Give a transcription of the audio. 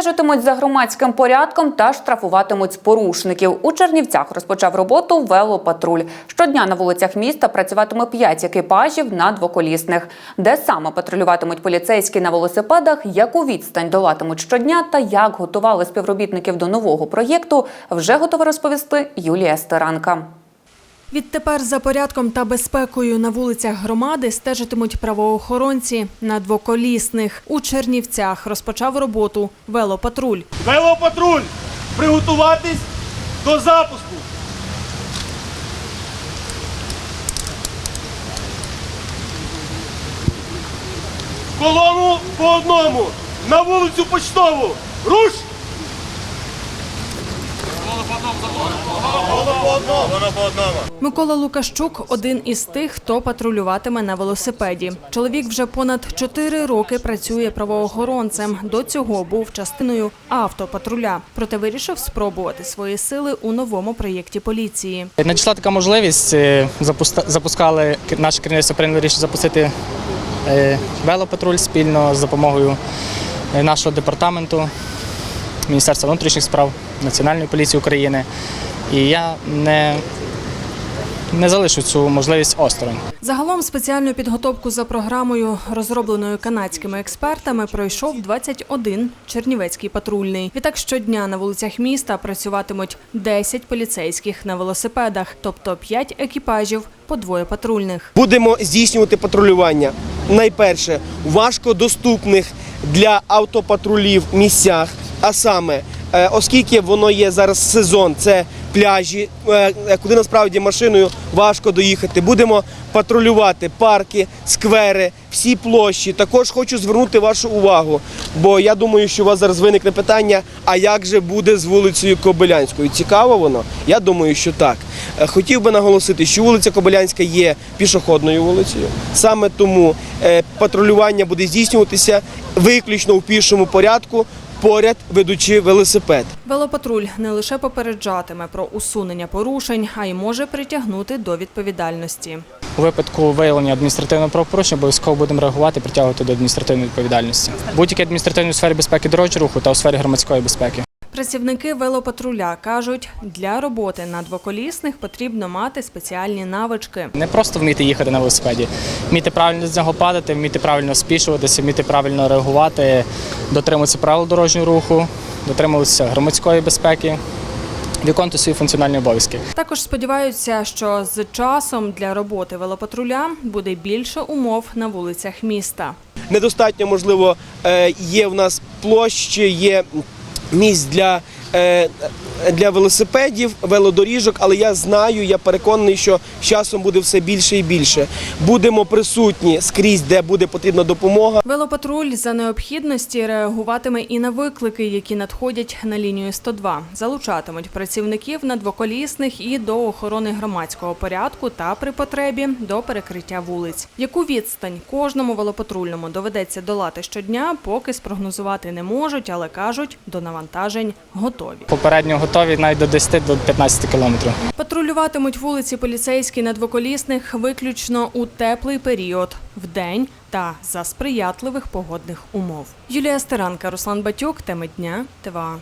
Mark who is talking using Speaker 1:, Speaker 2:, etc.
Speaker 1: Стежитимуть за громадським порядком та штрафуватимуть порушників. У Чернівцях розпочав роботу велопатруль. Щодня на вулицях міста працюватиме п'ять екіпажів на двоколісних. Де саме патрулюватимуть поліцейські на велосипедах, яку відстань долатимуть щодня та як готували співробітників до нового проєкту, вже готова розповісти Юлія Стеранка.
Speaker 2: Відтепер за порядком та безпекою на вулицях громади стежитимуть правоохоронці на двоколісних. У Чернівцях розпочав роботу велопатруль.
Speaker 3: Велопатруль! Приготуватись до запуску! Колону по одному! На вулицю почтову! Руш!
Speaker 2: Микола Лукащук один із тих, хто патрулюватиме на велосипеді. Чоловік вже понад чотири роки працює правоохоронцем. До цього був частиною автопатруля. Проте вирішив спробувати свої сили у новому проєкті поліції.
Speaker 4: Надійшла така можливість, е, запускали наше керівництво прийняло рішення запустити е, велопатруль спільно з допомогою е, нашого департаменту Міністерства внутрішніх справ Національної поліції України. І я не, не залишу цю можливість осторонь.
Speaker 2: Загалом спеціальну підготовку за програмою, розробленою канадськими експертами, пройшов 21 чернівецький патрульний. Відтак щодня на вулицях міста працюватимуть 10 поліцейських на велосипедах, тобто 5 екіпажів по двоє патрульних.
Speaker 3: Будемо здійснювати патрулювання. Найперше, в важкодоступних для автопатрулів місцях, а саме, оскільки воно є зараз сезон, це пляжі, е, е, куди насправді машиною важко доїхати. Будемо патрулювати парки, сквери, всі площі. Також хочу звернути вашу увагу, бо я думаю, що у вас зараз виникне питання: а як же буде з вулицею Кобилянською? Цікаво воно? Я думаю, що так. Е, Хотів би наголосити, що вулиця Кобилянська є пішохідною вулицею. Саме тому е, патрулювання буде здійснюватися виключно у пішому порядку, поряд ведучи велосипед.
Speaker 2: Велопатруль не лише попереджатиме про усунення порушень, а й може притягнути до відповідальності.
Speaker 4: У випадку виявлення адміністративного правопорушення обов'язково будемо реагувати притягувати до адміністративної відповідальності. Будь-які адміністративні у сфері безпеки дорожнього руху та у сфері громадської безпеки.
Speaker 2: Працівники велопатруля кажуть, для роботи на двоколісних потрібно мати спеціальні навички.
Speaker 4: Не просто вміти їхати на велосипеді, вміти правильно з нього падати, вміти правильно спішуватися, вміти правильно реагувати, дотримуватися правил дорожнього руху, дотримуватися громадської безпеки, виконувати свої функціональні обов'язки.
Speaker 2: Також сподіваються, що з часом для роботи велопатруля буде більше умов на вулицях міста.
Speaker 3: Недостатньо, можливо, е, є в нас площі, є місць для, для велосипедів, велодоріжок, але я знаю, я переконаний, що з часом буде все більше і більше. Будемо присутні скрізь, де буде потрібна допомога.
Speaker 2: Велопатруль за необхідності реагуватиме і на виклики, які надходять на лінію 102. Залучатимуть працівників на двоколісних і до охорони громадського порядку та при потребі до перекриття вулиць. Яку відстань кожному велопатрульному доведеться долати щодня, поки спрогнозувати не можуть, але кажуть, до навантажень готові.
Speaker 4: Попередньо готові навіть до 10 до 15 кілометрів.
Speaker 2: Патрулюватимуть вулиці поліцейські на двоколісних виключно у теплий період вдень та за сприятливих погодних умов. Юлія Стеранка, Руслан Батюк, теми дня, ТВА.